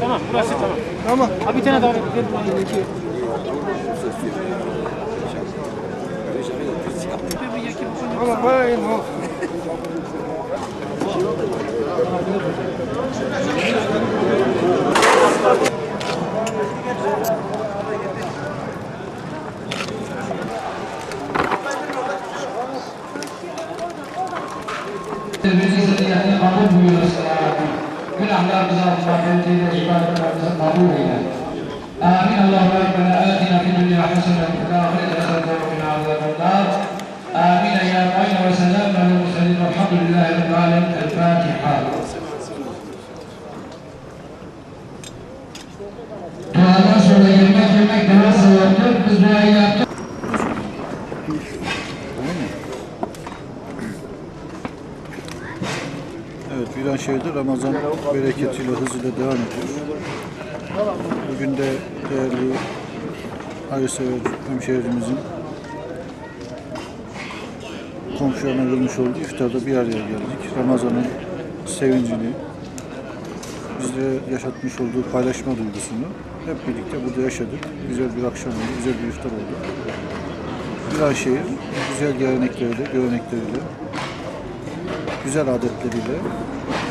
Tamam burası tamam. Tamam. Abi bir tane daha ver. Ama bayağı iyi olsun. من آمين يا وسلام على والحمد لله رب العالمين الفاتحة Dualar söyleyilmek demek demek sevaptır. Biz duayla Evet, Viranşehir'de Ramazan bereketiyle hızıyla devam ediyor. Bugün de değerli hayırsever hemşehrimizin komşularına vermiş olduğu iftarda bir araya geldik. Ramazan'ın sevincini, bizlere yaşatmış olduğu paylaşma duygusunu hep birlikte burada yaşadık. Güzel bir akşam oldu, güzel bir iftar oldu. Viranşehir güzel gelenekleriyle, görenekleriyle, güzel adetleriyle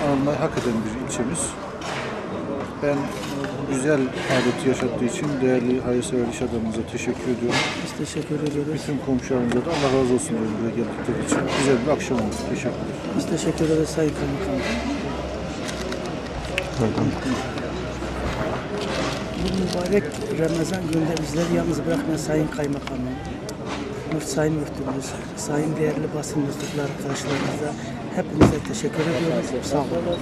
anılmayı hak eden bir ilçemiz. Ben bu güzel adeti yaşattığı için değerli hayırsever iş adamımıza teşekkür ediyorum. Biz teşekkür ediyoruz. Bütün komşularımıza da Allah razı olsun diyorum buraya geldikleri için. Güzel bir akşam oldu. Teşekkürler. Biz teşekkür ederiz Sayın Kaymakam. Bu mübarek Ramazan gününde bizleri yalnız bırakmayan Sayın Kaymakamım, Müft Sayın Müftümüz, Sayın değerli basın mensupları arkadaşlarımıza hepinize teşekkür ediyoruz. Sağ olun.